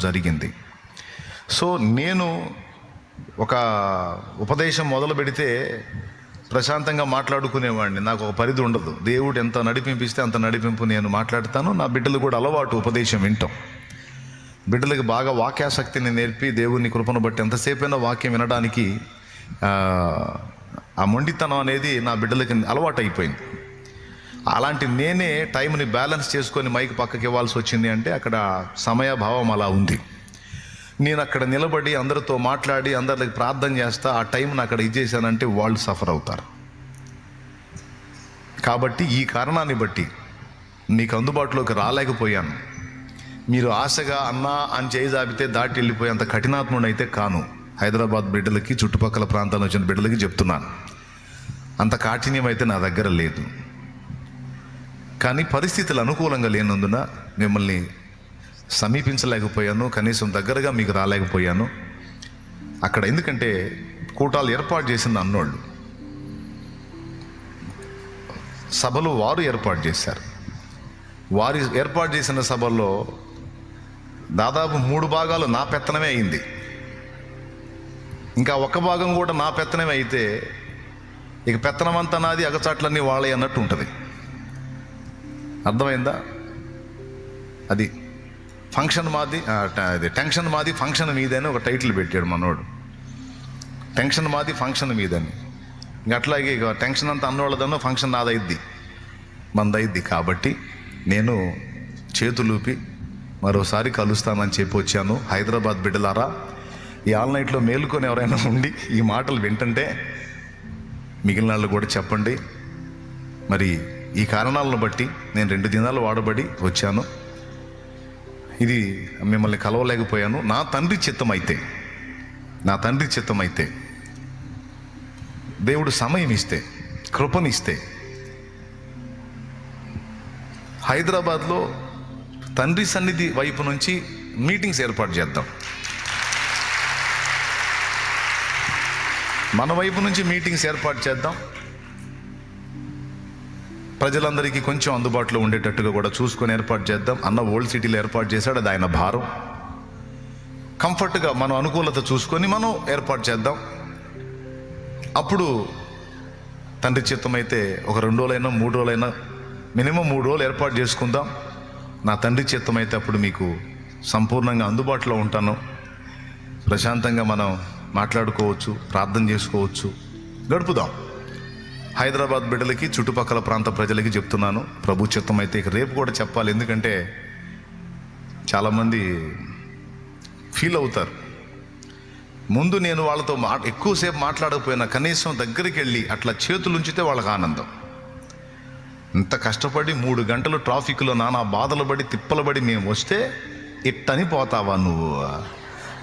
జరిగింది. సో నేను ఒక ఉపదేశం మొదలు పెడితే ప్రశాంతంగా మాట్లాడుకునేవాడిని. నాకు ఒక పరిధి ఉండదు. దేవుడు ఎంత నడిపింపిస్తే అంత నడిపింపు నేను మాట్లాడతాను. నా బిడ్డలు కూడా అలవాటు ఉపదేశం వింటాం. బిడ్డలకు బాగా వాక్యాసక్తిని నేర్పి దేవుని కృపను బట్టి ఎంతసేపైనా వాక్యం వినడానికి ఆ, ఆ మొండితనం అనేది నా బిడ్డలకి అలవాటు అయిపోయింది అలాంటి నేనే టైంని బ్యాలెన్స్ చేసుకొని మైక్ పక్కకి ఇవ్వాల్సి వచ్చింది అంటే అక్కడ సమయభావం అలా ఉంది. నేను అక్కడ నిలబడి అందరితో మాట్లాడి అందరికి ప్రార్థన చేస్తా ఆ టైంని అక్కడ ఇచ్చేసానంటే వాళ్ళు సఫర్ అవుతారు. కాబట్టి ఈ కారణాన్ని బట్టి మీకు అందుబాటులోకి రాలేకపోయాను. మీరు ఆశగా అన్నా అని చేయి జాబితే దాటి వెళ్ళిపోయేంత కఠినాత్ముడైతే కాను. హైదరాబాద్ బిడ్డలకి చుట్టుపక్కల ప్రాంతాల వచ్చిన బిడ్డలకి చెప్తున్నాను. అంత కాఠిన్యం అయితే నా దగ్గర లేదు. కానీ పరిస్థితులు అనుకూలంగా లేనందున మిమ్మల్ని సమీపించలేకపోయాను కనీసం దగ్గరగా మీకు రాలేకపోయాను. అక్కడ ఎందుకంటే కూటాలు ఏర్పాటు చేసింది అన్నోళ్ళు. సభలు వారు ఏర్పాటు చేశారు. వారి ఏర్పాటు చేసిన సభల్లో దాదాపు మూడు భాగాలు నా పెత్తనమే అయింది. ఇంకా ఒక భాగం కూడా నా పెత్తనమే అయితే ఇక పెత్తనం అంతా నాది అగచాట్లన్నీ వాళ్ళే అన్నట్టు ఉంటుంది. అర్థమైందా? అది ఫంక్షన్ మాది అది టెన్షన్ మాది ఫంక్షన్ మీదని ఒక టైటిల్ పెట్టాడు మనోడు. టెన్షన్ మాది ఫంక్షన్ మీదని. ఇంక అట్లాగే ఇక టెన్షన్ అంతా అన్నోళ్ళదన్నో ఫంక్షన్ నాదైద్ది. మందైద్ది కాబట్టి నేను చేతులూపి మరోసారి కలుస్తానని చెప్పి వచ్చాను. హైదరాబాద్ బిడ్డలారా ఈ ఆన్లైన్లో మేలుకొని ఎవరైనా ఉండి ఈ మాటలు వింటుంటే మిగిలిన వాళ్ళు కూడా చెప్పండి. మరి ఈ కారణాలను బట్టి నేను రెండు దినాలు వాడబడి వచ్చాను. ఇది మిమ్మల్ని కలవలేకపోయాను. నా తండ్రి చిత్తం అయితే నా తండ్రి చిత్తం అయితే దేవుడు సమయం ఇస్తే కృపనిస్తే హైదరాబాద్లో తండ్రి సన్నిధి వైపు నుంచి మీటింగ్స్ ఏర్పాటు చేద్దాం. మన వైపు నుంచి మీటింగ్స్ ఏర్పాటు చేద్దాం. ప్రజలందరికీ కొంచెం అందుబాటులో ఉండేటట్టుగా కూడా చూసుకొని ఏర్పాటు చేద్దాం. అన్న ఓల్డ్ సిటీలో ఏర్పాటు చేశాడు అది ఆయన భారం. కంఫర్ట్గా మనం అనుకూలత చూసుకొని మనం ఏర్పాటు చేద్దాం. అప్పుడు తండ్రి చిత్తం అయితే ఒక రెండు రోజులైనా మూడు రోజులైనా మినిమం మూడు రోజులు ఏర్పాటు చేసుకుందాం. నా తండ్రి చిత్తం అయితే అప్పుడు మీకు సంపూర్ణంగా అందుబాటులో ఉంటాను. ప్రశాంతంగా మనం మాట్లాడుకోవచ్చు ప్రార్థన చేసుకోవచ్చు. గడుపుదాం. హైదరాబాద్ బిడ్డలకి చుట్టుపక్కల ప్రాంత ప్రజలకి చెప్తున్నాను. ప్రభు చిత్తం అయితే ఇక రేపు కూడా చెప్పాలి. ఎందుకంటే చాలామంది ఫీల్ అవుతారు. ముందు నేను వాళ్ళతో మా ఎక్కువసేపు మాట్లాడకపోయినా కనీసం దగ్గరికి వెళ్ళి అట్లా చేతులు ఉంచితే వాళ్ళకి ఆనందం. ఇంత కష్టపడి మూడు గంటలు ట్రాఫిక్లో నానా బాధలు పడి తిప్పలు పడి మేము వస్తే ఇట్టని పోతావా నువ్వు?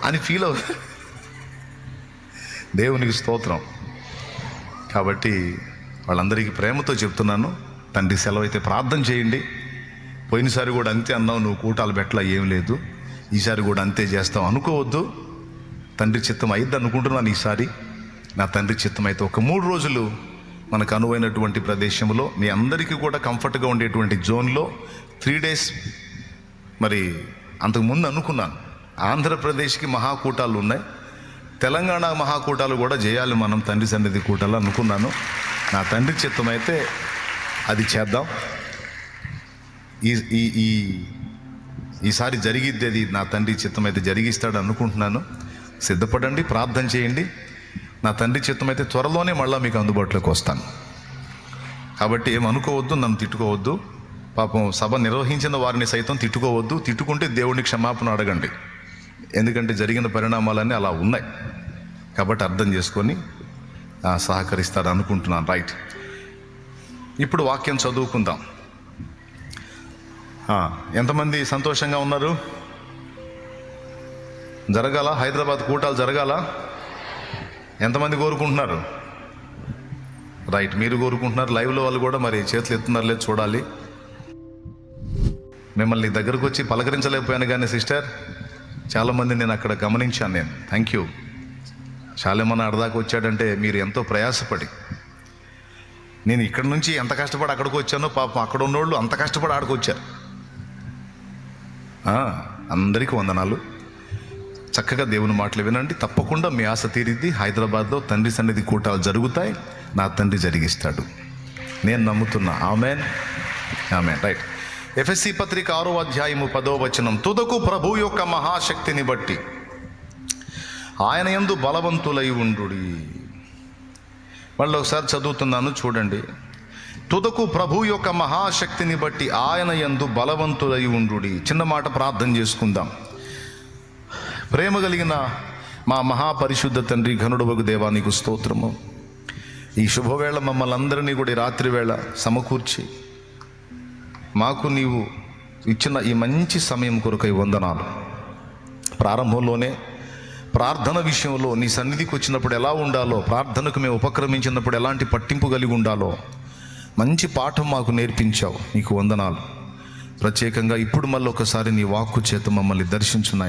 అని ఫీల్ అవు దేవునికి స్తోత్రం. కాబట్టి వాళ్ళందరికీ ప్రేమతో చెప్తున్నాను. తండ్రి సెలవు అయితే ప్రార్థన చేయండి. పోయినసారి కూడా అంతే అన్నావు నువ్వు కూటాలు పెట్టలా ఏం లేదు. ఈసారి కూడా అంతే చేస్తావు అనుకోవద్దు. తండ్రి చిత్తం అయిద్ది అనుకుంటున్నాను ఈసారి. నా తండ్రి చిత్తం అయితే ఒక మూడు రోజులు మనకు అనువైనటువంటి ప్రదేశంలో మీ అందరికీ కూడా కంఫర్ట్గా ఉండేటువంటి జోన్లో త్రీ డేస్ మరి అంతకుముందు అనుకున్నాను. ఆంధ్రప్రదేశ్కి మహాకూటాలు ఉన్నాయి. తెలంగాణ మహాకూటాలు కూడా చేయాలి మనం తండ్రి సన్నిధి కూటాలు అనుకున్నాను. నా తండ్రి చిత్తం అయితే అది చేద్దాం. ఈ ఈ ఈ ఈసారి జరిగిద్ది అది నా తండ్రి చిత్తం అయితే జరిగిస్తాడు అనుకుంటున్నాను. సిద్ధపడండి ప్రార్థన చేయండి. నా తండ్రి చిత్తం అయితే త్వరలోనే మళ్ళీ మీకు అందుబాటులోకి వస్తాను. కాబట్టి ఏం అనుకోవద్దు నన్ను తిట్టుకోవద్దు. పాపం సభ నిర్వహించిన వారిని సైతం తిట్టుకోవద్దు. తిట్టుకుంటే దేవుడిని క్షమాపణ అడగండి. ఎందుకంటే జరిగిన పరిణామాలన్నీ అలా ఉన్నాయి. కాబట్టి అర్థం చేసుకొని సహకరిస్తారు అనుకుంటున్నాను. రైట్ ఇప్పుడు వాక్యం చదువుకుందాం. ఎంతమంది సంతోషంగా ఉన్నారు? జరగాల? హైదరాబాద్ కూటాలు జరగాల? ఎంతమంది కోరుకుంటున్నారు? రైట్ మీరు కోరుకుంటున్నారు. లైవ్లో వాళ్ళు కూడా మరి చేతులు ఎత్తున్నారు లేదు చూడాలి. మిమ్మల్ని దగ్గరకు వచ్చి పలకరించలేకపోయాను కానీ సిస్టర్ చాలామంది నేను అక్కడ గమనించాను నేను. థ్యాంక్ యూ చాలామంది అడదాకా వచ్చాడంటే మీరు ఎంతో ప్రయాసపడి. నేను ఇక్కడ నుంచి ఎంత కష్టపడి అక్కడికి వచ్చానో పాపం అక్కడ ఉన్నోళ్ళు అంత కష్టపడి ఆడికి వచ్చారు. అందరికీ వందనాలు. చక్కగా దేవుని మాటలు వినండి. తప్పకుండా మీ ఆశ తీరిద్ది. హైదరాబాద్లో తండ్రి సన్నిధి కూటాలు జరుగుతాయి. నా తండ్రి జరిగిస్తాడు. నేను నమ్ముతున్నా. ఆమెన్. ఆమెన్. రైట్. ఎఫ్ఎస్సి పత్రిక ఆరో అధ్యాయము పదో వచనం. తుదకు ప్రభు యొక్క మహాశక్తిని బట్టి. ఆయన యందు బలవంతులై ఉండు మళ్ళీ ఒకసారి చదువుతున్నాను చూడండి. తుదకు ప్రభు యొక్క మహాశక్తిని బట్టి ఆయన యందు బలవంతులై ఉండు చిన్న మాట ప్రార్థన చేసుకుందాం. ప్రేమ కలిగిన మా మహాపరిశుద్ధ తండ్రి ఘనుడవగు దేవానికి స్తోత్రము. ఈ శుభవేళ మమ్మల్ని అందరినీ కూడా రాత్రి వేళ సమకూర్చి మాకు నీవు ఇచ్చిన ఈ మంచి సమయం కొరకై వందనాలు. ప్రారంభంలోనే ప్రార్థన విషయంలో నీ సన్నిధికి వచ్చినప్పుడు ఎలా ఉండాలో ప్రార్థనకు మేము ఉపక్రమించినప్పుడు ఎలాంటి పట్టింపు కలిగి ఉండాలో మంచి పాఠం మాకు నేర్పించావు. నీకు వందనాలు. ప్రత్యేకంగా ఇప్పుడు మళ్ళీ ఒకసారి నీ వాక్కు చేత మమ్మల్ని దర్శించు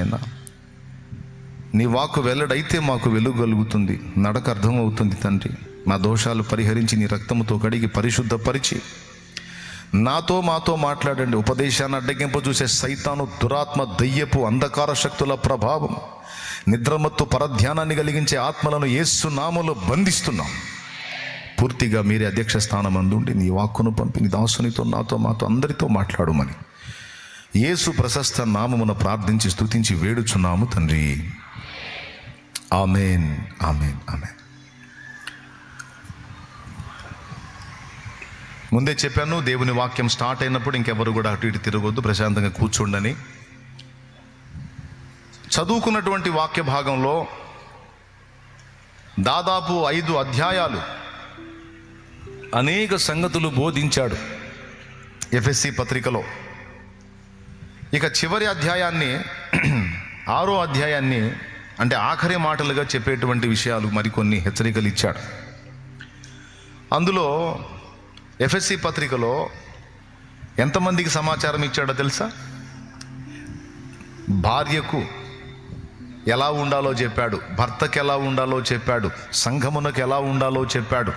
నీ వాక్కు వెల్లడైతే మాకు వెలుగు కలుగుతుంది నడక అర్థమవుతుంది తండ్రి. మా దోషాలు పరిహరించి నీ రక్తముతో కడిగి పరిశుద్ధపరిచి నాతో మాతో మాట్లాడండి. ఉపదేశాన్ని అడ్డగింప చూసే సైతాను దురాత్మ దయ్యపు అంధకార శక్తుల ప్రభావం. నిద్రమత్తు పరధ్యానాన్ని కలిగించే ఆత్మలను ఏసు నామలో బంధిస్తున్నాం. పూర్తిగా మీరే అధ్యక్ష స్థానం అందుండి నీ వాక్కును పంపి నీ దాసునితో నాతో మాతో అందరితో మాట్లాడమని యేసు ప్రశస్త నామమున ప్రార్థించి స్తుతించి వేడుచున్నాము తండ్రి. Amen amen amen. ముందే చెప్పాను దేవుని వాక్యం స్టార్ట్ అయినప్పుడు ఇంకెవరు కూడా అటు ఇటు తిరగొద్దు ప్రశాంతంగా కూర్చోండని. చదువుకున్నటువంటి వాక్య భాగంలో దాదాపు ఐదు అధ్యాయాలు అనేక సంగతులు బోధించాడు ఎఫ్ఎస్సి పత్రికలో. ఇక చివరి అధ్యాయాన్ని ఆరో అధ్యాయాన్ని అంటే ఆఖరి మాటలుగా చెప్పేటువంటి విషయాలు మరికొన్ని హెచ్చరికలు ఇచ్చాడు. అందులో ఎఫ్ఎస్సి పత్రికలో ఎంతమందికి సమాచారం ఇచ్చాడో తెలుసా? భార్యకు ఎలా ఉండాలో చెప్పాడు. భర్తకు ఎలా ఉండాలో చెప్పాడు. సంఘమునకు ఎలా ఉండాలో చెప్పాడు.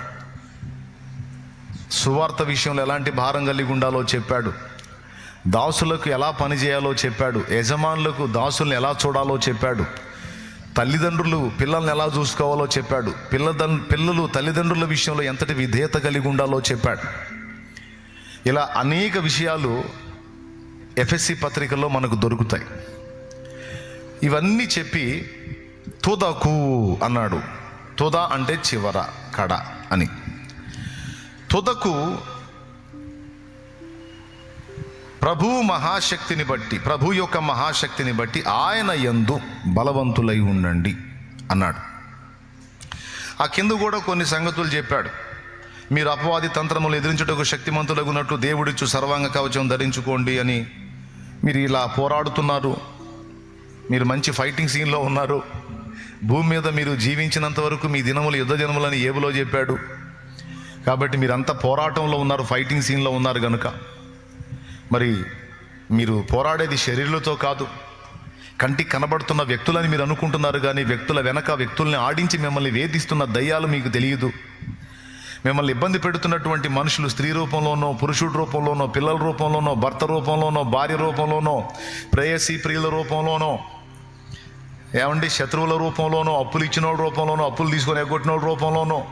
సువార్త విషయంలో ఎలాంటి భారం కలిగి ఉండాలో చెప్పాడు. దాసులకు ఎలా పనిచేయాలో చెప్పాడు. యజమానులకు దాసుల్ని ఎలా చూడాలో చెప్పాడు. తల్లిదండ్రులు పిల్లల్ని ఎలా చూసుకోవాలో చెప్పాడు. పిల్లదన్ పిల్లలు తల్లిదండ్రుల విషయంలో ఎంతటి విధేయత కలిగి ఉండాలో చెప్పాడు. ఇలా అనేక విషయాలు ఎఫ్ఎస్సి పత్రికల్లో మనకు దొరుకుతాయి. ఇవన్నీ చెప్పి తుదకు అన్నాడు. తుద అంటే చివర కడ అని. తుదకు ప్రభు మహాశక్తిని బట్టి ప్రభు యొక్క మహాశక్తిని బట్టి ఆయన ఎందు బలవంతులై ఉండండి అన్నాడు. ఆ కింద కూడా కొన్ని సంగతులు చెప్పాడు. మీరు అపవాది తంత్రములు ఎదిరించుటకు శక్తిమంతులగున్నట్లు దేవుడిచ్చు సర్వాంగ కవచం ధరించుకోండి అని మీరు ఇలా పోరాడుతున్నారు. మీరు మంచి ఫైటింగ్ సీన్లో ఉన్నారు. భూమి మీద మీరు జీవించినంత వరకు మీ దినములు యుద్ధ దినములని ఏబులో చెప్పాడు. కాబట్టి మీరంతా పోరాటంలో ఉన్నారు ఫైటింగ్ సీన్లో ఉన్నారు కనుక మరి మీరు పోరాడేది శరీరులతో కాదు. కంటికి కనబడుతున్న వ్యక్తులని మీరు అనుకుంటున్నారు కానీ వ్యక్తుల వెనక వ్యక్తుల్ని ఆడించి మిమ్మల్ని వేధిస్తున్న దయ్యాలు మీకు తెలియదు. మిమ్మల్ని ఇబ్బంది పెడుతున్నటువంటి మనుషులు స్త్రీ రూపంలోనో పురుషుడి రూపంలోనో పిల్లల రూపంలోనో భర్త రూపంలోనో భార్య రూపంలోనో ప్రేయసీ ప్రియుల రూపంలోనో ఏమండి శత్రువుల రూపంలోనో అప్పులు ఇచ్చిన వాళ్ళ రూపంలోనో అప్పులు తీసుకొని ఎగ్గొట్టిన వాళ్ళ రూపంలోనో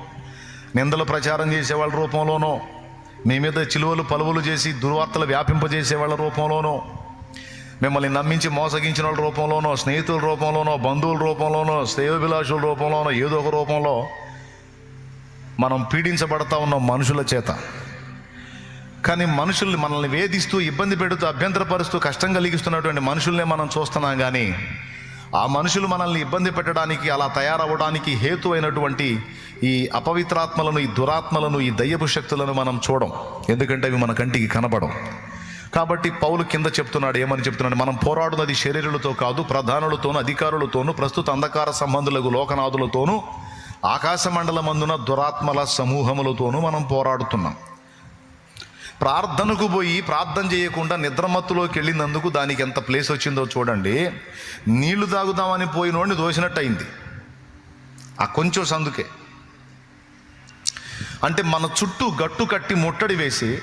నిందలు ప్రచారం చేసే వాళ్ళ రూపంలోనో మీ మీద చిలువలు పలువులు చేసి దుర్వార్తలు వ్యాపింపజేసే వాళ్ళ రూపంలోనో మిమ్మల్ని నమ్మించి మోసగించిన వాళ్ళ రూపంలోనో స్నేహితుల రూపంలోనో బంధువుల రూపంలోనో శ్రేయోభిలాషుల రూపంలోనో ఏదో ఒక రూపంలో మనం పీడించబడతా ఉన్నాం మనుషుల చేత. కానీ మనుషుల్ని మనల్ని వేధిస్తూ ఇబ్బంది పెడుతూ అభ్యంతరపరుస్తూ కష్టం కలిగిస్తున్నటువంటి మనుషుల్నే మనం చూస్తున్నాం కానీ ఆ మనుషులు మనల్ని ఇబ్బంది పెట్టడానికి అలా తయారవ్వడానికి హేతు అయినటువంటి ఈ అపవిత్రాత్మలను ఈ దురాత్మలను ఈ దయ్యపు శక్తులను మనం చూడం. ఎందుకంటే అవి మన కంటికి కనబడం కాబట్టి పౌలు కింద చెప్తున్నాడు ఏమని చెప్తున్నాడు? మనం పోరాడున్నది శరీరులతో కాదు ప్రధానులతోనూ అధికారులతోనూ ప్రస్తుత అంధకార సంబంధులకు లోకనాథులతోనూ ఆకాశ మండలమందున దురాత్మల సమూహములతోనూ మనం పోరాడుతున్నాం. ప్రార్థనకు పోయి ప్రార్థన చేయకుండా నిద్రమత్తులోకి వెళ్ళినందుకు దానికి ఎంత ప్లేస్ వచ్చిందో చూడండి. నీళ్ళు తాగుదామని పోయినోడిని దోసినట్టు అయింది ఆ కొంచెం సందుకే. అంటే మన చుట్టూ గట్టు కట్టి ముట్టడి వేసి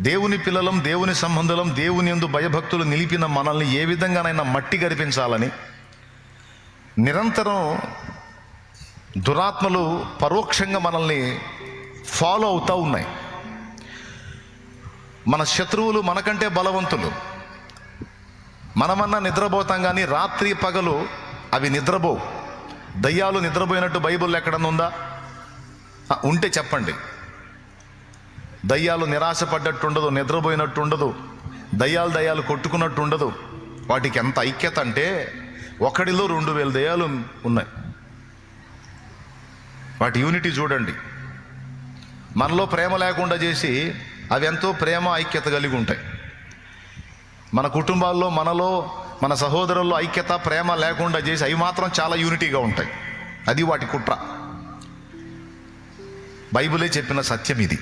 దేవుని పిల్లలం దేవుని సంబంధులం దేవుని ఎందు భయభక్తులు నిలిపిన మనల్ని ఏ విధంగానైనా మట్టి గరిపించాలని నిరంతరం దురాత్మలు పరోక్షంగా మనల్ని ఫాలో అవుతూ ఉన్నాయి. మన శత్రువులు మనకంటే బలవంతులు. మనమన్నా నిద్రపోతాం కానీ రాత్రి పగలు అవి నిద్రపోవు. దయ్యాలు నిద్రపోయినట్టు బైబిల్ ఎక్కడన్నా ఉందా? ఉంటే చెప్పండి. దయ్యాలు నిరాశపడ్డట్టు ఉండదు నిద్రపోయినట్టు ఉండదు దయ్యాలు దయ్యాలు కొట్టుకున్నట్టు ఉండదు వాటికి ఎంత ఐక్యత అంటే ఒకడిలో రెండు వేల దయ్యాలు ఉన్నాయి. వాటి యూనిటీ చూడండి. మనలో ప్రేమ లేకుండా చేసి అవి ఎంతో ప్రేమ ఐక్యత కలిగి ఉంటాయి. మన కుటుంబాల్లో మనలో మన సహోదరుల్లో ఐక్యత ప్రేమ లేకుండా చేసి అవి మాత్రం చాలా యూనిటీగా ఉంటాయి. అది వాటి కుట్ర. బైబిలే చెప్పిన సత్యం ఇది.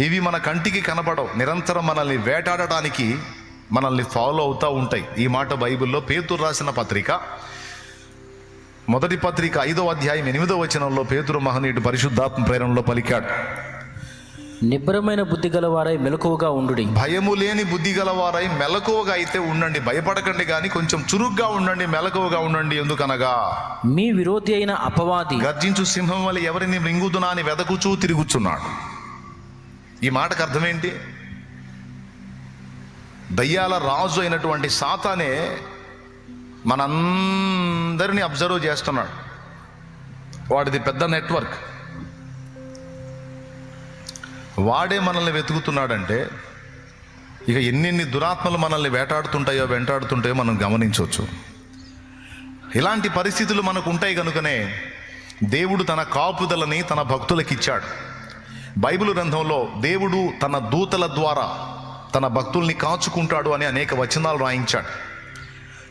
ఇవి మన కంటికి కనబడవు. నిరంతరం మనల్ని వేటాడటానికి మనల్ని ఫాలో అవుతూ ఉంటాయి. ఈ మాట బైబిల్లో పేతురు రాసిన పత్రిక మొదటి పత్రిక ఐదో అధ్యాయం ఎనిమిదో వచనంలో పేతురు మహనీయుడు పరిశుద్ధాత్మ ప్రేరణలో పలికాడు. నిబ్బరమైన బుద్ధి గలవారై మెలకువగా ఉండుడి. భయము లేని బుద్ధి గలవారై మెలకువగా అయితే ఉండండి. భయపడకండి కానీ కొంచెం చురుగ్గా ఉండండి మెలకువగా ఉండండి ఎందుకనగా? మీ విరోధి అయిన అపవాది గర్జించు సింహం వల్ల ఎవరిని మృంగుదునా అని వెదకుచూ తిరుగుచున్నాడు. ఈ మాటకు అర్థమేంటి? దయ్యాల రాజు అయినటువంటి సాతానే మనందరినీ అబ్జర్వ్ చేస్తున్నాడు. వాడిది పెద్ద నెట్వర్క్. వాడే మనల్ని వెతుకుతున్నాడంటే ఇక ఎన్నెన్ని దురాత్మలు మనల్ని వేటాడుతుంటాయో వెంటాడుతుంటాయో మనం గమనించవచ్చు. ఇలాంటి పరిస్థితులు మనకు ఉంటాయి కనుకనే దేవుడు తన కాపుదలని తన భక్తులకు ఇచ్చాడు బైబిల్ గ్రంథంలో దేవుడు తన దూతల ద్వారా తన భక్తుల్ని కాచుకుంటాడు అని అనేక వచనాలు రాయించాడు.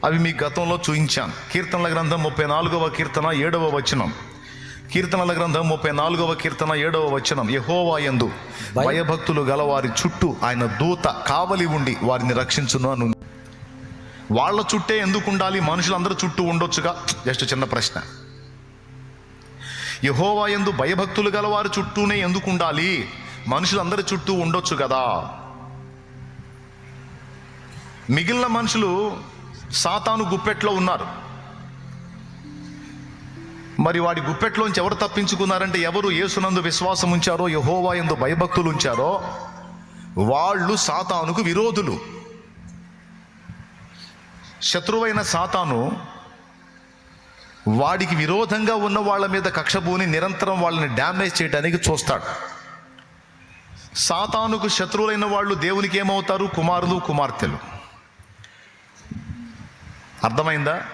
అవి మీ గతంలో చూయించాను. కీర్తనల గ్రంథం ముప్పై నాలుగవ కీర్తన ఏడవ వచనం. కీర్తనల గ్రంథం ముప్పై నాలుగవ కీర్తన ఏడవ వచనం యహోవా యందు. భయభక్తులు గల వారి చుట్టూ ఆయన దూత కావలి ఉండి వారిని రక్షించును అని. వాళ్ళ చుట్టే ఎందుకు ఉండాలి మనుషులందరూ చుట్టూ ఉండొచ్చుగా? జస్ట్ చిన్న ప్రశ్న. యహోవా యందు భయభక్తులు గల వారి చుట్టూనే ఎందుకు ఉండాలి మనుషులందరి చుట్టూ ఉండొచ్చు కదా? మిగిలిన మనుషులు సాతాను గుప్పెట్లో ఉన్నారు. మరి వాడి గుప్పెట్లోంచి ఎవరు తప్పించుకున్నారంటే ఎవరు యేసునందు విశ్వాసం ఉంచారో యహోవా ఎందు భయభక్తులు ఉంచారో వాళ్ళు సాతానుకు విరోధులు. శత్రువైన సాతాను వాడికి విరోధంగా ఉన్న వాళ్ళ మీద కక్షభూని నిరంతరం వాళ్ళని డ్యామేజ్ చేయడానికి చూస్తాడు. సాతానుకు శత్రువులైన వాళ్ళు దేవునికి ఏమవుతారు? కుమారులు కుమార్తెలు. అర్థమైందా?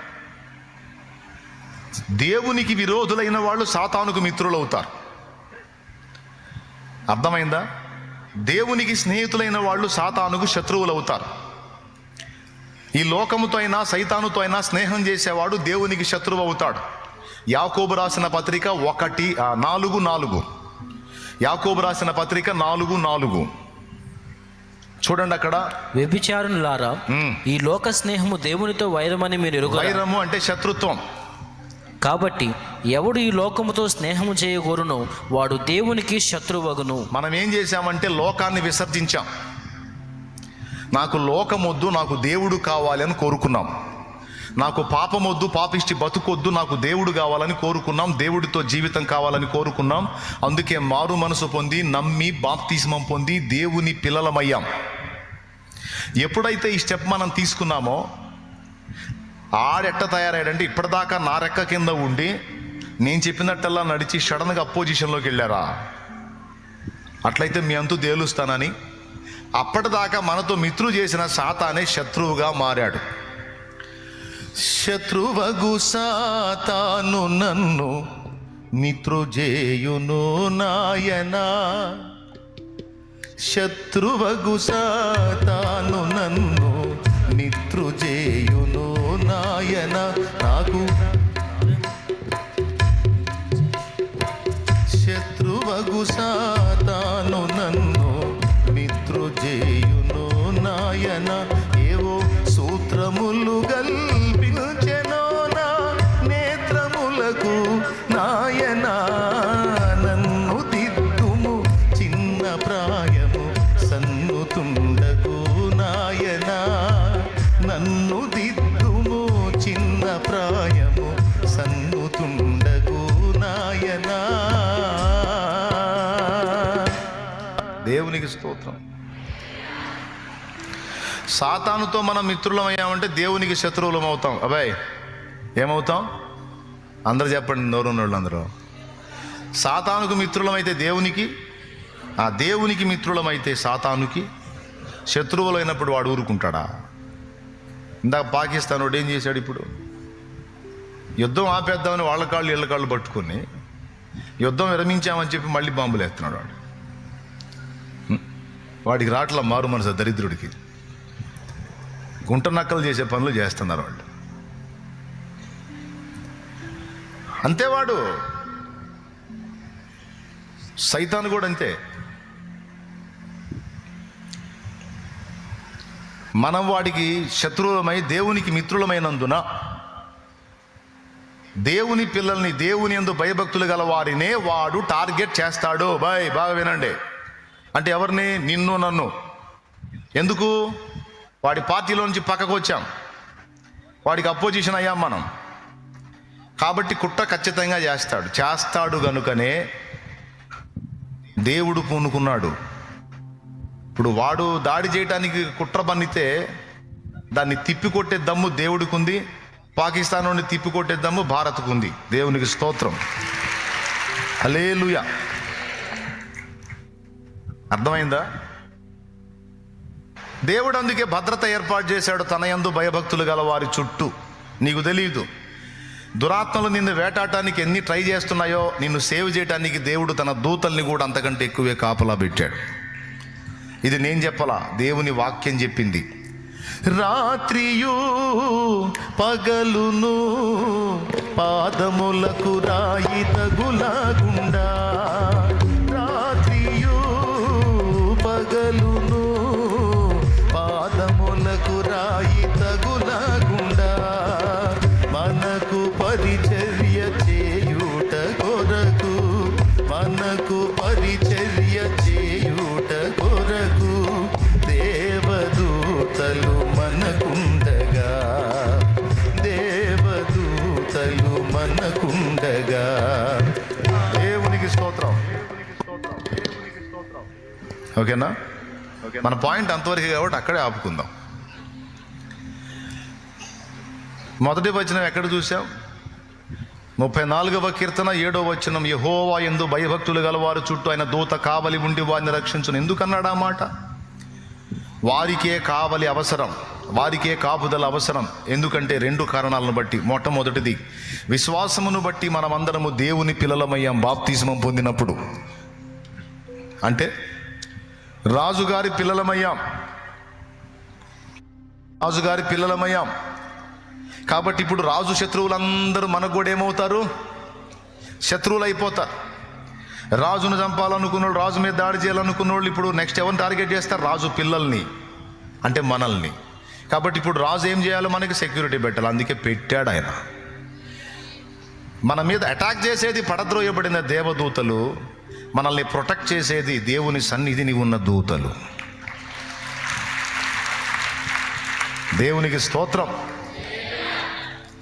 దేవునికి విరోధులైన వాళ్ళు సాతానుకు మిత్రులు అవుతారు అర్థమైందా? దేవునికి స్నేహితులైన వాళ్ళు సాతానుకు శత్రువులు అవుతారు ఈ లోకముతో అయినా సైతానుతో అయినా స్నేహం చేసేవాడు దేవునికి శత్రువు అవుతాడు యాకోబు రాసిన పత్రిక ఒకటి నాలుగు నాలుగు. యాకోబు రాసిన పత్రిక నాలుగు నాలుగు. చూడండి అక్కడ. వ్యభిచారులారా. ఈ లోక స్నేహము దేవునితో వైరమని మీరు వైరము అంటే శత్రుత్వం. కాబట్టి ఎవడు ఈ లోకముతో స్నేహము చేయగోరును వాడు దేవునికి శత్రువగును. మనం ఏం చేశామంటే లోకాన్ని విసర్జించాం. నాకు లోకమొద్దు నాకు దేవుడు కావాలి అని కోరుకున్నాం. నాకు పాపమొద్దు పాపిష్టి బతుకొద్దు నాకు దేవుడు కావాలని కోరుకున్నాం. దేవుడితో జీవితం కావాలని కోరుకున్నాం. అందుకే మారు మనసు పొంది నమ్మి బాప్తిస్మం పొంది దేవుని పిల్లలమయ్యాం. ఎప్పుడైతే ఈ స్టెప్ మనం తీసుకున్నామో ఆడెట్ట తయారయ్యాడంటే ఇప్పటిదాకా నా రెక్క కింద ఉండి నేను చెప్పినట్టల్లా నడిచి సడన్గా అపోజిషన్లోకి వెళ్ళారా? అట్లయితే మీ అంతు తేలుస్తానని. అప్పటిదాకా మనతో మిత్రు చేసిన సాతానే శత్రువుగా మారాడు. శత్రువగు సాతాను నన్ను మిత్రుజేయును నాయనా. శత్రువగు సాతాను నన్ను మిత్రుజేయును నాయన నాకు శత్రువగు సాతాను నన్ను మిత్రుజేయును నాయన. దేవునికి స్తోత్రం. సాతానుతో మనం మిత్రులం అయ్యామంటే దేవునికి శత్రువులం అవుతాం అబ్బాయి ఏమవుతాం? అందరు చెప్పండి నోరున్న వాళ్ళు అందరూ సాతానుకు మిత్రులం అయితే దేవునికి ఆ దేవునికి మిత్రులం అయితే సాతానుకి శత్రువులైనప్పుడు వాడు ఊరుకుంటాడా? ఇందాక పాకిస్తాన్ వాడు ఏం చేశాడు ఇప్పుడు? యుద్ధం ఆపేద్దామని వాళ్ళ కాళ్ళు ఇళ్ళ కాళ్ళు పట్టుకొని యుద్ధం విరమించామని చెప్పి మళ్ళీ బాంబులు వేస్తున్నాడు వాడు. వాడికి రాట్ల మారు మనసు దరిద్రుడికి. గుంట నక్కలు చేసే పనులు చేస్తున్నారు వాళ్ళు. అంతేవాడు సైతాన్ కూడా అంతే. మనం వాడికి శత్రువులమై దేవునికి మిత్రులమైనందున దేవుని పిల్లల్ని దేవుని ఎందు భయభక్తులు గల వారినే వాడు టార్గెట్ చేస్తాడు. బాయ్ బాగా వినండి. అంటే ఎవరిని? నిన్ను నన్ను. ఎందుకు? వాడి పార్టీలో నుంచి పక్కకు వచ్చాం. వాడికి అపోజిషన్ అయ్యాం మనం. కాబట్టి కుట్ర ఖచ్చితంగా చేస్తాడు. చేస్తాడు గనుకనే దేవుడు పూనుకున్నాడు. ఇప్పుడు వాడు దాడి చేయడానికి కుట్ర పన్నితే దాన్ని తిప్పికొట్టే దమ్ము దేవుడికి ఉంది పాకిస్తాన్ నుండి తిప్పికొట్టే దమ్ము భారత్కు ఉంది దేవునికి స్తోత్రం. అలేలుయా అర్థమైందా? దేవుడు అందుకే భద్రత ఏర్పాటు చేశాడు తన యందు భయభక్తులు గల వారి చుట్టూ. నీకు తెలియదు దురాత్మలు నిన్ను వేటాడటానికి ఎన్ని ట్రై చేస్తున్నాయో నిన్ను సేవ్ చేయడానికి దేవుడు తన దూతల్ని కూడా అంతకంటే ఎక్కువే కాపలా పెట్టాడు. ఇది నేను చెప్పలా? దేవుని వాక్యం చెప్పింది. రాత్రియు పగలును పాదములకు రాయి తగులాగుండా. ఓకేనా? మన పాయింట్ అంతవరకు కాబట్టి అక్కడే ఆపుకుందాం. మొదటి వచనం ఎక్కడ చూసాం ముప్పై నాలుగవ కీర్తన ఏడో వచనం యహోవా ఎందు భయభక్తులు గలవారు చుట్టూ ఆయన దూత కావలి ఉండి వారిని రక్షించను. ఎందుకన్నాడు ఆ మాట? వారికే కావలి అవసరం వారికే కాపుదల అవసరం. ఎందుకంటే రెండు కారణాలను బట్టి మొట్టమొదటిది విశ్వాసమును బట్టి మనమందరము దేవుని పిల్లలమయ్యాం బాప్తిజమం పొందినప్పుడు. అంటే? రాజుగారి పిల్లలమయ్యాం. రాజుగారి పిల్లలమయ్యాం. కాబట్టి ఇప్పుడు రాజు శత్రువులందరూ మనకు కూడా ఏమవుతారు? శత్రువులు అయిపోతారు రాజును చంపాలనుకున్నోళ్ళు రాజు మీద దాడి చేయాలనుకున్నోళ్ళు ఇప్పుడు నెక్స్ట్ ఎవరిని టార్గెట్ చేస్తారు? రాజు పిల్లల్ని అంటే మనల్ని. కాబట్టి ఇప్పుడు రాజు ఏం చేయాలో మనకి సెక్యూరిటీ పెట్టాలి. అందుకే పెట్టాడు ఆయన. మన మీద అటాక్ చేసేది పడద్రోయబడిన దేవదూతలు మనల్ని ప్రొటెక్ట్ చేసేది దేవుని సన్నిధిని ఉన్న దూతలు. దేవునికి స్తోత్రం.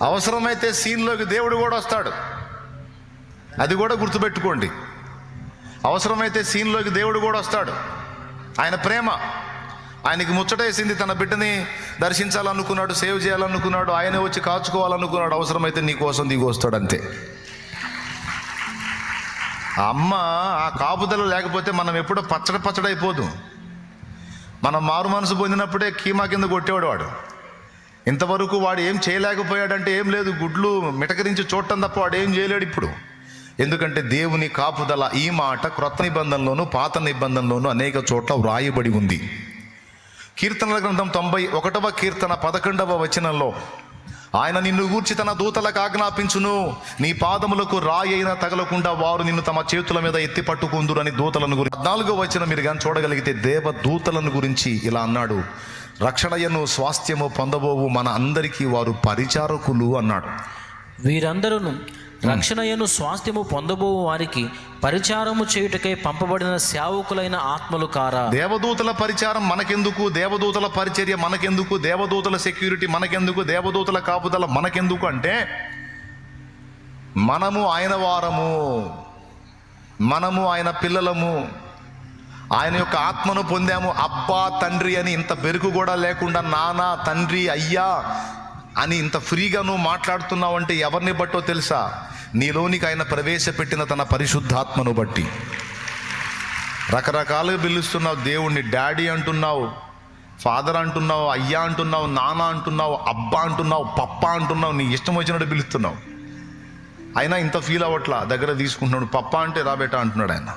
అవసరమైతే సీన్లోకి దేవుడు కూడా వస్తాడు. అది కూడా గుర్తుపెట్టుకోండి. అవసరమైతే సీన్లోకి దేవుడు కూడా వస్తాడు. ఆయన ప్రేమ. ఆయనకి ముచ్చటేసింది తన బిడ్డని దర్శించాలనుకున్నాడు సేవ్ చేయాలనుకున్నాడు ఆయనే వచ్చి కాచుకోవాలనుకున్నాడు. అవసరమైతే నీ కోసం దిగి వస్తాడు అంతే. ఆ అమ్మ ఆ కాపుదల లేకపోతే మనం ఎప్పుడో పచ్చడ పచ్చడైపోదు. మనం మారు మనసు పొందినప్పుడే కీమా కింద కొట్టేవాడు వాడు. ఇంతవరకు వాడు ఏం చేయలేకపోయాడంటే ఏం లేదు గుడ్లు మిటకరించి చూడటం తప్ప వాడు ఏం చేయలేడు ఇప్పుడు. ఎందుకంటే దేవుని కాపుదల ఈ మాట క్రొత్త నిబంధనలోను పాత నిబంధనలోను అనేక చోట్ల వ్రాయబడి ఉంది. కీర్తనల గ్రంథం తొంభై ఒకటవ కీర్తన పదకొండవ వచనంలో ఆయన నిన్ను గూర్చి తన దూతలకు ఆజ్ఞాపించును. నీ పాదములకు రాయి అయినా తగలకుండా వారు నిన్ను తమ చేతుల మీద ఎత్తి పట్టుకుందురని దూతలను గురించి. పద్నాలుగో వచ్చిన మీరు కానీ చూడగలిగితే దేవ దూతలను గురించి ఇలా అన్నాడు. రక్షణయను స్వాస్థ్యము పొందబోవు మన అందరికీ వారు పరిచారకులు అన్నాడు. వీరందరూ రక్షణయను స్వాస్థ్యము పొందబో వారికి పరిచారము చేయుటకై పంపబడిన సేవకులైన ఆత్మలు కారా. దేవదూతల పరిచారం మనకెందుకు? దేవదూతల పరిచర్య మనకెందుకు? దేవదూతల సెక్యూరిటీ మనకెందుకు? దేవదూతల కాపుదల మనకెందుకు అంటే మనము ఆయన వారము మనము ఆయన పిల్లలము ఆయన యొక్క ఆత్మను పొందాము. అబ్బా తండ్రి అని ఇంత బెరుకు కూడా లేకుండా నాన్న తండ్రి అయ్యా అని ఇంత ఫ్రీగా నువ్వు మాట్లాడుతున్నావు అంటే ఎవరిని బట్టో తెలుసా? నీలోనికి ఆయన ప్రవేశపెట్టిన తన పరిశుద్ధాత్మను బట్టి. రకరకాలుగా పిలుస్తున్నావు దేవుణ్ణి డాడీ అంటున్నావు ఫాదర్ అంటున్నావు అయ్యా అంటున్నావు నాన్న అంటున్నావు అబ్బా అంటున్నావు పప్ప అంటున్నావు నీ ఇష్టం వచ్చినట్టు పిలుస్తున్నావు. అయినా ఇంత ఫీల్ అవ్వట్లా? దగ్గర తీసుకుంటున్నాడు పప్ప అంటే రాబేట అంటున్నాడు ఆయన.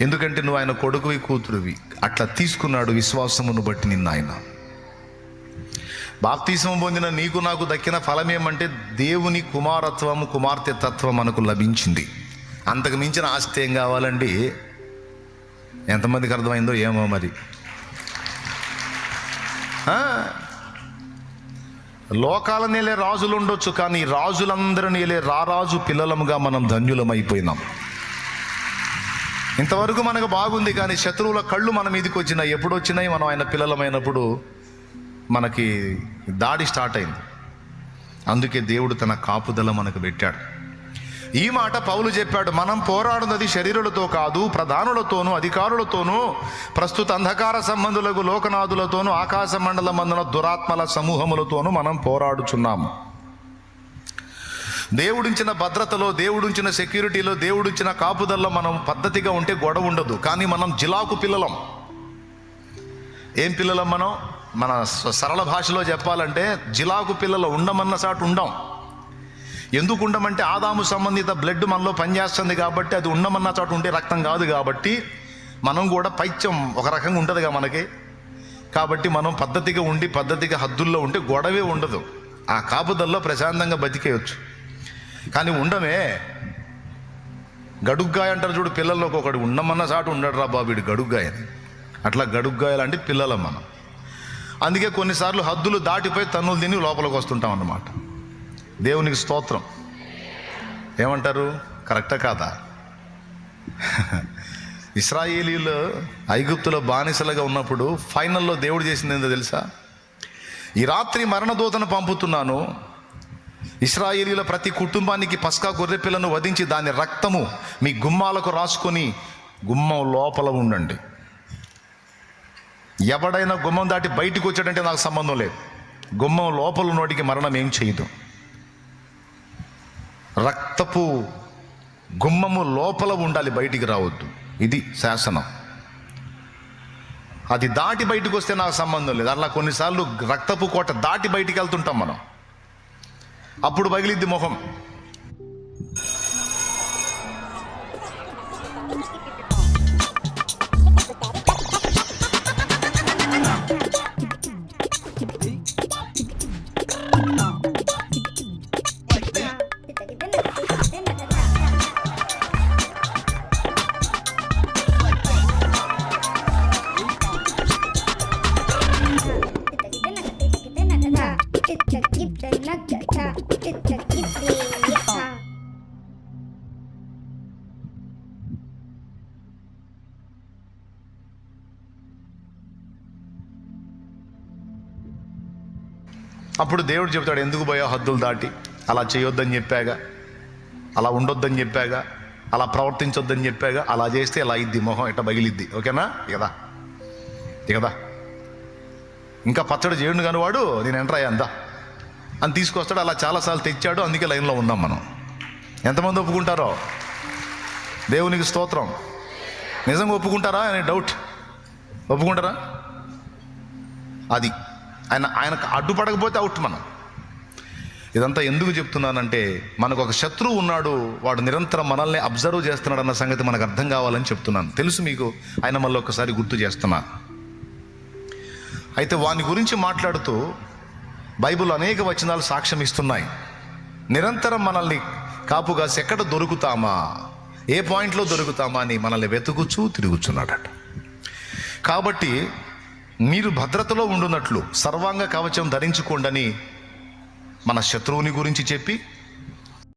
ఎందుకంటే నువ్వు ఆయన కొడుకువి కూతురువి. అట్లా తీసుకున్నాడు విశ్వాసమును బట్టి నిన్న ఆయన. బాప్తీసం పొందిన నీకు నాకు దక్కిన ఫలం ఏమంటే దేవుని కుమారత్వము కుమార్తె తత్వం మనకు లభించింది. అంతకు మించిన ఆస్తి ఏం కావాలండి? ఎంతమందికి అర్థమైందో ఏమో మరి. ఆ? లోకాల రాజులు ఉండొచ్చు కానీ రాజులందరూ నేలే రారాజు పిల్లలముగా మనం ధన్యులమైపోయినాం. ఇంతవరకు మనకు బాగుంది కానీ శత్రువుల కళ్ళు మన మీదకి వచ్చినాయి. ఎప్పుడు వచ్చినాయి మనం ఆయన పిల్లలమైనప్పుడు మనకి దాడి స్టార్ట్ అయింది. అందుకే దేవుడు తన కాపుదల మనకు పెట్టాడు. ఈ మాట పౌలు చెప్పాడు మనం పోరాడున్నది శరీరులతో కాదు ప్రధానులతోనూ అధికారులతోనూ ప్రస్తుత అంధకార సంబంధులకు లోకనాథులతోనూ ఆకాశ మండల మందున దురాత్మల సమూహములతోనూ మనం పోరాడుచున్నాము దేవుడించిన భద్రతలో దేవుడించిన సెక్యూరిటీలో దేవుడించిన కాపుదల్లో మనం పద్ధతిగా ఉంటే గొడవ ఉండదు. కానీ మనం జిలాకు పిల్లలం. ఏం పిల్లలం మనం? మన స- సరళ భాషలో చెప్పాలంటే జిలాకు పిల్లలు ఉండమన్న సాటు ఉండం. ఎందుకు ఉండమంటే ఆదాము సంబంధిత బ్లడ్ మనలో పనిచేస్తుంది కాబట్టి అది ఉండమన్న చోట ఉంటే రక్తం కాదు కాబట్టి మనం కూడా పైత్యం ఒక రకంగా ఉంటుందిగా మనకి. కాబట్టి మనం పద్ధతిగా ఉండి పద్ధతిగా హద్దుల్లో ఉంటే గొడవే ఉండదు. ఆ కాపుదల్లో ప్రశాంతంగా బతికేయచ్చు. కానీ ఉండమే. గడుగ్గాయ అంటారు చూడు పిల్లల్లోకి ఒకడు ఉండమన్న చాటు ఉండడు రా బాబు వీడు గడుగ్గాయని. అట్లా గడుగ్గాయలు అంటే పిల్లలం మనం. అందుకే కొన్నిసార్లు హద్దులు దాటిపోయి తన్నులు తిని లోపలికి వస్తుంటాం అన్నమాట. దేవునికి స్తోత్రం. ఏమంటారు? కరెక్టా కాదా? ఇస్రాయేలీలు ఐగుప్తులో బానిసలుగా ఉన్నప్పుడు ఫైనల్లో దేవుడు చేసింది ఏందో తెలుసా? ఈ రాత్రి మరణదూతను పంపుతున్నాను. ఇస్రాయేలీల ప్రతి కుటుంబానికి పస్కా గొర్రె పిల్లను వధించి దాని రక్తము మీ గుమ్మాలకు రాసుకొని గుమ్మం లోపల ఉండండి. ఎవడైనా గుమ్మం దాటి బయటికి వచ్చాడంటే నాకు సంబంధం లేదు. గుమ్మం లోపల నోటికి మరణం ఏం చేయదు. రక్తపు గుమ్మము లోపల ఉండాలి బయటికి రావద్దు. ఇది శాసనం. అది దాటి బయటకు వస్తే నాకు సంబంధం లేదు. అలా కొన్నిసార్లు రక్తపు కోట దాటి బయటికి వెళ్తుంటాం మనం. అప్పుడు పగిలిద్ది మొహం. అప్పుడు దేవుడు చెబుతాడు ఎందుకు పోయా హద్దులు దాటి? అలా చేయొద్దని చెప్పాగా. అలా ఉండొద్దని చెప్పాగా. అలా ప్రవర్తించొద్దని చెప్పాగా. అలా చేస్తే ఇలా ఇద్ది మొహం ఇట్లా బగిలిద్ది ఓకేనా? ఇకదా ఇకదా ఇంకా పచ్చడి చేయండు కాని వాడు నేను ఎంటర్ అయ్యాందా అని తీసుకొస్తాడు అలా చాలాసార్లు తెచ్చాడు అందుకే లైన్లో ఉన్నాం మనం. ఎంతమంది ఒప్పుకుంటారో? దేవునికి స్తోత్రం. నిజంగా ఒప్పుకుంటారా? అనే డౌట్ ఒప్పుకుంటారా? అది. ఆయన ఆయనకు అడ్డుపడకపోతే అవుట్ మనం. ఇదంతా ఎందుకు చెప్తున్నానంటే మనకు ఒక శత్రువు ఉన్నాడు వాడు నిరంతరం మనల్ని అబ్జర్వ్ చేస్తున్నాడు అన్న సంగతి మనకు అర్థం కావాలని చెప్తున్నాను. తెలుసు మీకు ఆయన మళ్ళీ ఒకసారి గుర్తు చేస్తున్నా. అయితే వాని గురించి మాట్లాడుతూ బైబిల్ అనేక వచనాలు సాక్ష్యం ఇస్తున్నాయి. నిరంతరం మనల్ని కాపుగా ఎక్కడ దొరుకుతామా ఏ పాయింట్లో దొరుకుతామా అని మనల్ని వెతుకుచూ తిరుగుచున్నాడట. కాబట్టి మీరు భద్రతలో ఉండునట్లు సర్వాంగ కవచం ధరించుకోండని మన శత్రువుని గురించి చెప్పి